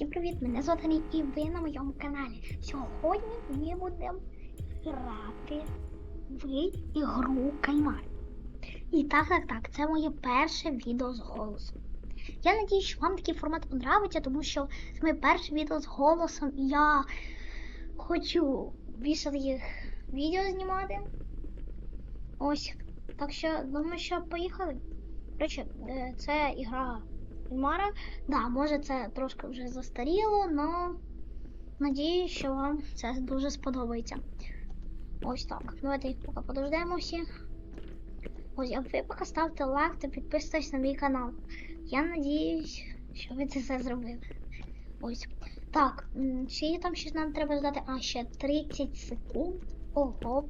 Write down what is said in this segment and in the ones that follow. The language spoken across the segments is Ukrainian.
Всім привіт! Мене звати Нік і ви на моєму каналі. Сьогодні ми будемо грати в ігру Кальмар. І так, так, так, це моє перше відео з голосом. Я надію, що вам такий формат подобається, тому що це моє перше відео з голосом, і я хочу більше таких відео знімати. Ось. Так що думаю, що поїхали. Коротше, е, це ігра Кальмара. Да, може це трошки вже застаріло, але надіюсь, що вам це дуже сподобається. Ось так. Давайте поки подождемо. Ось, а ви поки ставте лайк та підписуйтесь на мій канал. Я надіюсь, що ви це все зробили. Ось. Так, є там щось нам треба здати. А, ще 30 секунд. Ого.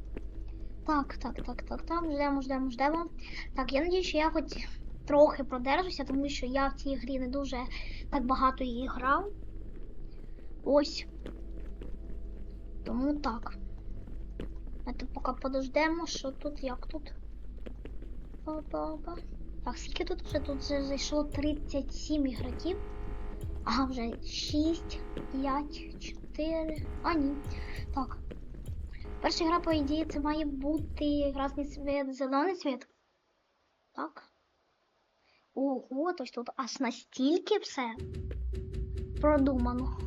Так, так, так, так, так. Ждемо, ждемо, ждемо. Так, я надію, що я хоч трохи продержуся, тому що я в цій грі не дуже так багато її грав. Ось. Тому так. Давайте поки подождемо, що тут, як тут. Опа-опа. Так, скільки тут вже? Тут вже зайшло 37 ігроків. Ага, вже 6, 5, 4. А, ні. Так. Перша гра, по ідеї, це має бути красний світ, зелений світ. Так. Ого, то тут аж настільки все продумано.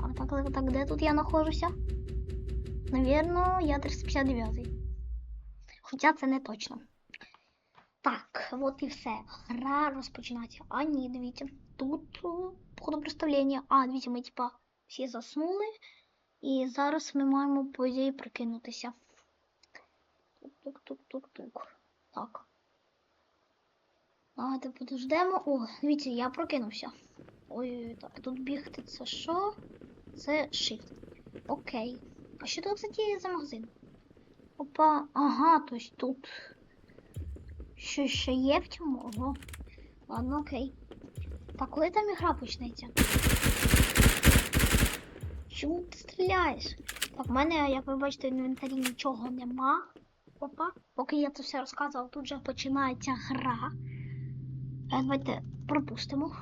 А так, так, так, де тут я знаходжуся? Навірно, я 359. Хоча це не точно. Так, от і все. Гра розпочинається. А ні, дивіться. Тут походу представлення. А, дивіться, ми типа всі заснули. І зараз ми маємо по ідеї прикинутися. Тук-тук-тук-тук-тук. Так. Давайте подождемо. О, дивіться, я прокинувся. Ой, так, тут бігти це що? Це shift. Окей. А що тут, кстати, за магазин? Опа, ага, то тут. Що ще є в цьому? Ого. Ладно, окей. Так, коли там ігра почнеться? Чому ти стріляєш? Так, в мене, як ви бачите, в інвентарі нічого нема. Опа. Поки я це все розказував, тут вже починається гра. Е, Давайте пропустимо.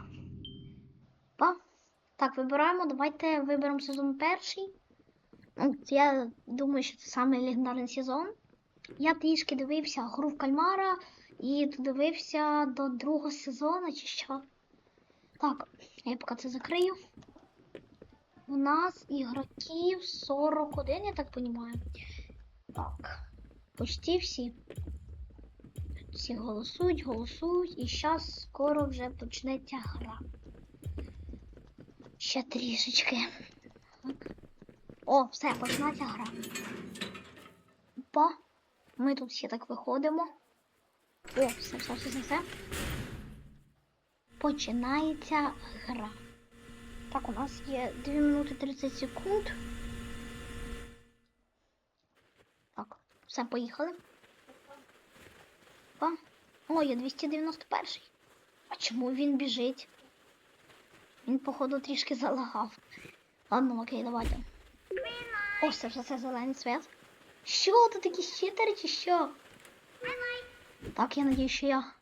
Опа. Так, вибираємо. Давайте виберемо сезон перший. Ну, я думаю, що це саме легендарний сезон. Я трішки дивився гру в кальмара і додивився до другого сезону чи що. Так, я поки це закрию. У нас ігроків 41, я так розумію. Так, почти всі. Всі голосують, голосують, і зараз скоро вже почнеться гра. Ще трішечки. Так. О, все, починається гра. Опа. Ми тут всі так виходимо. О, все, все, все, все, все. Починається гра. Так, у нас є 2 минути 30 секунд. Так, все, поїхали. Опа. О, є 291. А чому він біжить? Він, походу, трішки залагав. Ладно, окей, давайте. О, все, все, це зелений світ. Що, тут якісь читери чи що? Так, я надію, що я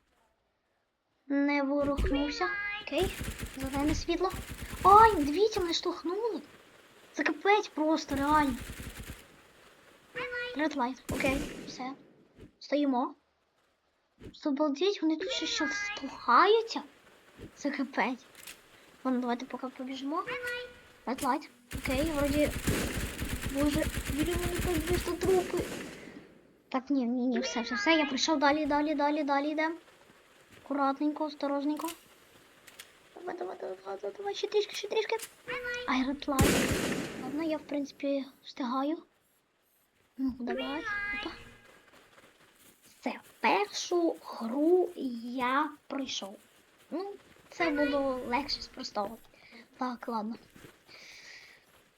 не ворухнувся. Окей, зелене світло. Ай, дивіться, мене штовхнули. Це капець просто, реально. Red light, окей, все. Стоїмо. Обалдеть, вони тут ще що штовхаються. Це капець. Ладно, давайте поки побіжимо. Red light. Окей, вроді. Боже, біля мене так більше трупи. Так, ні, ні, ні, все, все, все. Я прийшов далі, далі, далі, далі йдемо. Акуратненько, осторожненько. Давай, давай, давай, давай, давай, ще трішки, ще трішки. Ай, light. Ладно, я, в принципі, встигаю. Ну, давай. Опа. Все, першу гру я пройшов. Ну, це було легше простого. Так, ладно.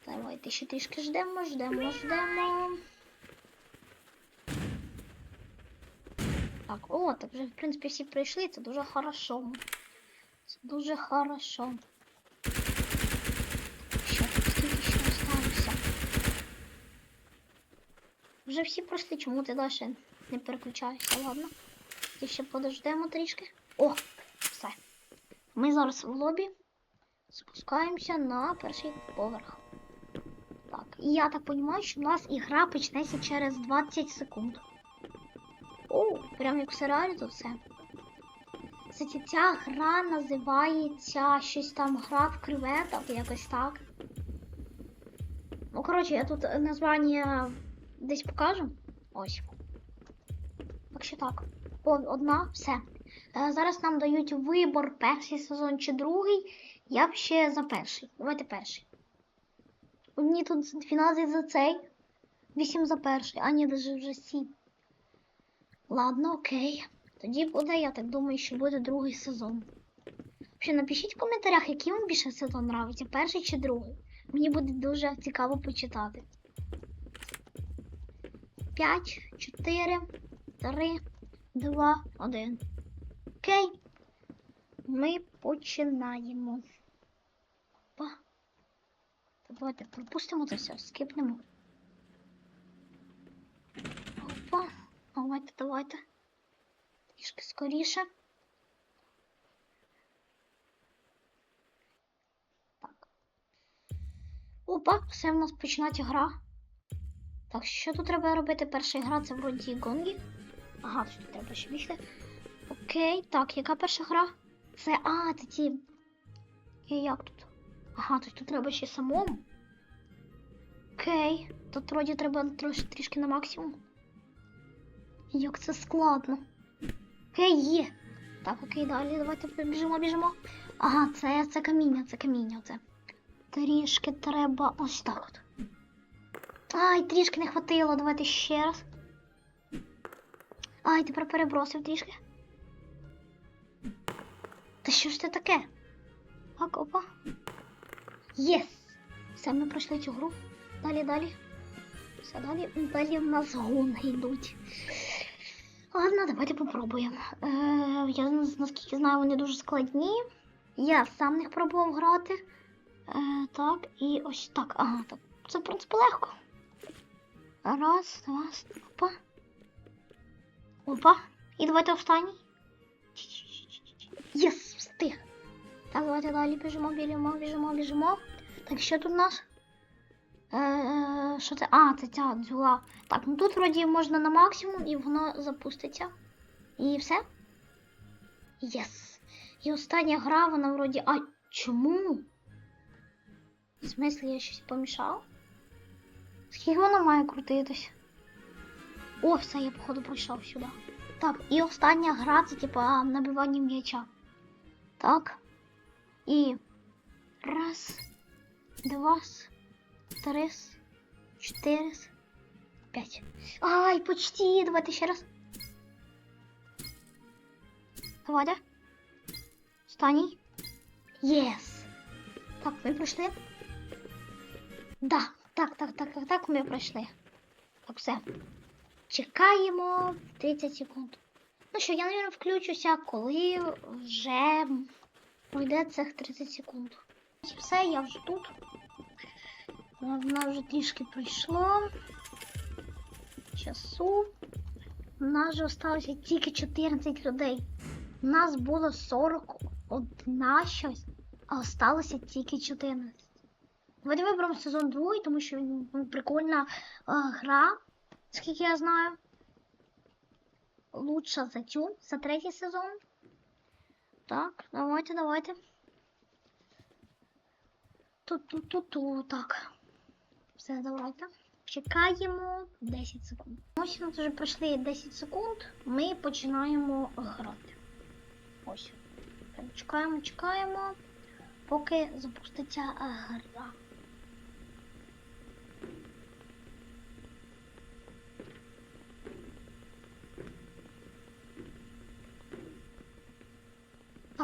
Давайте ще трішки ждемо, ждемо, ждемо. Так, о, так вже, в принципі, всі прийшли, це дуже хорошо. Це дуже хорошо. Що тут скільки ще осталося? Вже всі пройшли, чому ти далі не переключаєшся, ладно? І ще подождемо трішки. О, все. Ми зараз в лобі. Спускаємося на перший поверх. Так, і я так розумію, що у нас ігра почнеться через 20 секунд. О, прям як в серіалі то все. Кстати, ця гра називається щось там гра в креветок, якось так. Ну, коротше, я тут названня десь покажу. Ось. Так що так. Одна, все. Е, зараз нам дають вибор перший сезон чи другий. Я б ще за перший. Давайте перший. Ні, тут 12 за цей. 8 за перший, а ні, даже вже 7. Ладно, окей. Тоді буде, я так думаю, що буде другий сезон. Ще напишіть в коментарях, який вам більше сезон нравиться, перший чи другий. Мені буде дуже цікаво почитати. 5, 4, 3, 2, 1. Окей. Ми починаємо. Опа. Давайте пропустимо це все, скипнемо. Опа. Давайте, давайте. Трішки скоріше. Так. Опа, все в нас починається гра. Так, що тут треба робити? Перша гра це вроді гонги. Ага, тут треба ще бігти. Окей, так, яка перша гра? Це. А, це ті. І як тут? Ага, тут, тут треба ще самому. Окей. Тут вроді треба трош, трішки на максимум. Як це складно. Окей, є. Так, окей, далі, давайте біжимо, біжимо. Ага, це, це каміння, це каміння, це. Трішки треба ось так от. Ай, трішки не хватило, давайте ще раз. Ай, тепер перебросив трішки. Та що ж це таке? Так, опа. Єс! Все, ми пройшли цю гру. Далі, далі. Все, далі. Далі в нас гонги йдуть. Ладно, давайте попробуємо. Е, я наскільки знаю, вони дуже складні. Я сам не пробував грати. Е, так, і ось так. Ага, так. Це, в принципі, легко. Раз, два, опа. Опа. І давайте останній. Єс, встиг. Так, давайте далі біжимо, біжимо, біжимо, біжимо. Так, що тут у нас? Е, що це? А, це ця дзюла. Так, ну тут вроді можна на максимум і воно запуститься. І все. Єс. І остання гра, вона вроді. А чому? В смислі я щось помішав? Скільки вона має крутитись? О, все, я походу пройшов сюди. Так, і остання гра це типа набивання м'яча. Так. І раз, два, три, чотири, п'ять. Ай, почти. Давайте ще раз. Давайте. Останній. Єс. Так, ми пройшли. Да, так, так, так, так, так, ми пройшли. Так, все. Чекаємо 30 секунд. Ну що, я, мабуть, включуся, коли вже пройде цих 30 секунд. Все, я вже тут. Вона вже трішки пройшло. Часу. У нас вже залишилося тільки 14 людей. У нас було 41 щось, а осталося тільки 14. Давайте виберемо сезон другий, тому що він ну, прикольна е, гра, скільки я знаю. Лучша за цю, за третій сезон. Так, давайте, давайте. Ту-ту-ту-ту, так. Все, давайте. Чекаємо 10 секунд. Ось у нас вже пройшли 10 секунд. Ми починаємо грати. Ось. Чекаємо, чекаємо, поки запуститься гра.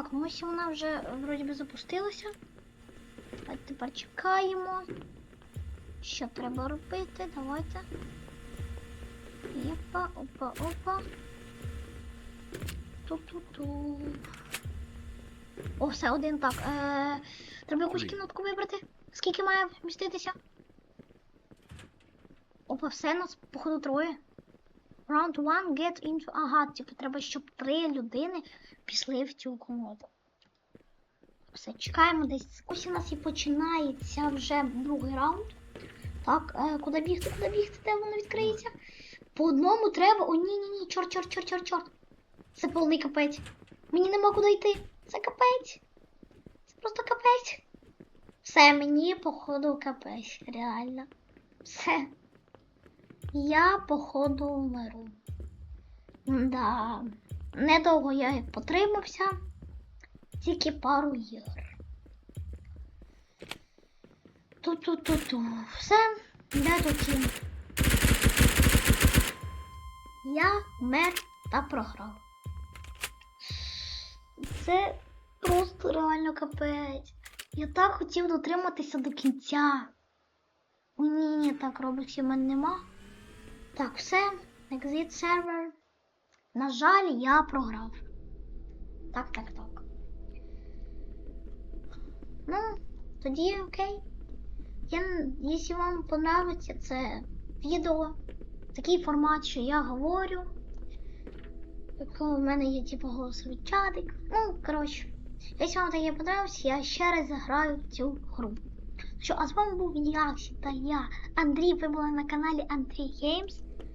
Так, ну ось вона вже вроді би запустилася. А тепер чекаємо. Що треба робити? Давайте. Єпа, опа, опа. Ту-ту-ту. О, все, один так. Е, треба якусь кімнатку вибрати. Скільки має вміститися? Опа, все, нас, походу, троє. Round one, get into... Ага, типу, треба, щоб три людини пішли в цю комнату. Все. чекаємо десь. Ось у нас і починається вже другий раунд. Так, е, куди бігти, куди бігти, де воно відкриється? По одному треба. О, ні, ні, ні, чорт, чорт, чорт, чорт, чорт. Це повний капець. Мені нема куди йти. Це капець. Це просто капець. Все, мені, походу, капець, реально. Все. Я, походу, вмеру. Да. Недовго я потримався. Тільки пару ігор. Ту-ту-ту-ту. Все, тут ті? Я мер та програв. Це просто реально капець. Я так хотів дотриматися до кінця. Ні, ні, так, робоксів в мене нема. Так, все. Exit server. На жаль, я програв. Так, так, так. Ну, тоді окей. Я, якщо вам подобається це відео, такий формат, що я говорю. Коли в мене є типу голосовий чатик. Ну, коротше, якщо вам таке подобається, я ще раз заграю цю гру. Що, а з вами був Яксі та я, Андрій. Ви були на каналі Андрій Геймс.